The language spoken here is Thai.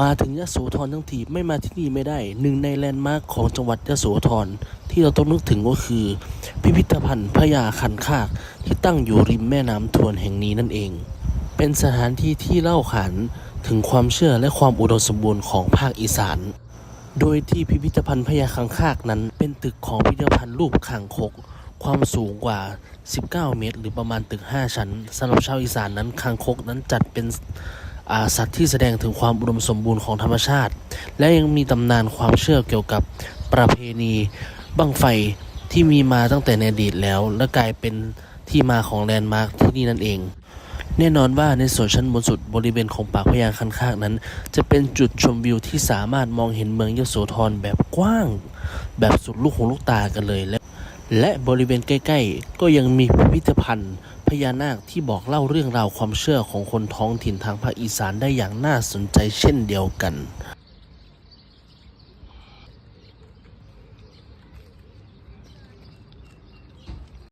มาถึงยะโสธรทั้งทีไม่มาที่นี่ไม่ได้ หนึ่งในแลนด์มาร์คของจังหวัดยะโสธรที่เราต้องนึกถึงก็คือ พิพิธภัณฑ์พญาคันคากที่ตั้งอยู่ริมแม่น้ำทวนแห่งนี้นั่นเอง เป็นสถานที่ที่เล่าขานถึงความเชื่อและความอุดมสมบูรณ์ของภาคอีสาน โดยที่พิพิธภัณฑ์พญาคังคากนั้น เป็นตึกของพิพิธภัณฑ์รูปคางคก ความสูงกว่า 19 เมตร หรือประมาณตึก 5 ชั้นสำหรับชาวอีสานนั้นคางคกนั้นจัดเป็น สัตว์ที่แสดงถึงความอุดมสมบูรณ์ของธรรมชาติ และยังมีตำนานความเชื่อเกี่ยวกับประเพณีบั้งไฟที่มีมาตั้งแต่ในอดีตแล้ว และกลายเป็นที่มาของแลนด์มาร์คที่นี่นั่นเอง แน่นอนว่าในส่วนชั้นบนสุดบริเวณของปากพญาคันคากนั้น จะเป็นจุดชมวิวที่สามารถมองเห็นเมืองยโสธรแบบกว้าง แบบสุดลูกหูลูกตากันเลยและและบริเวณใกล้ ๆ ก็ยังมีพิพิธภัณฑ์ พญานาคที่บอกเล่าเรื่องราวความเชื่อของคนท้องถิ่นทางภาคอีสานได้อย่างน่าสนใจเช่นเดียวกัน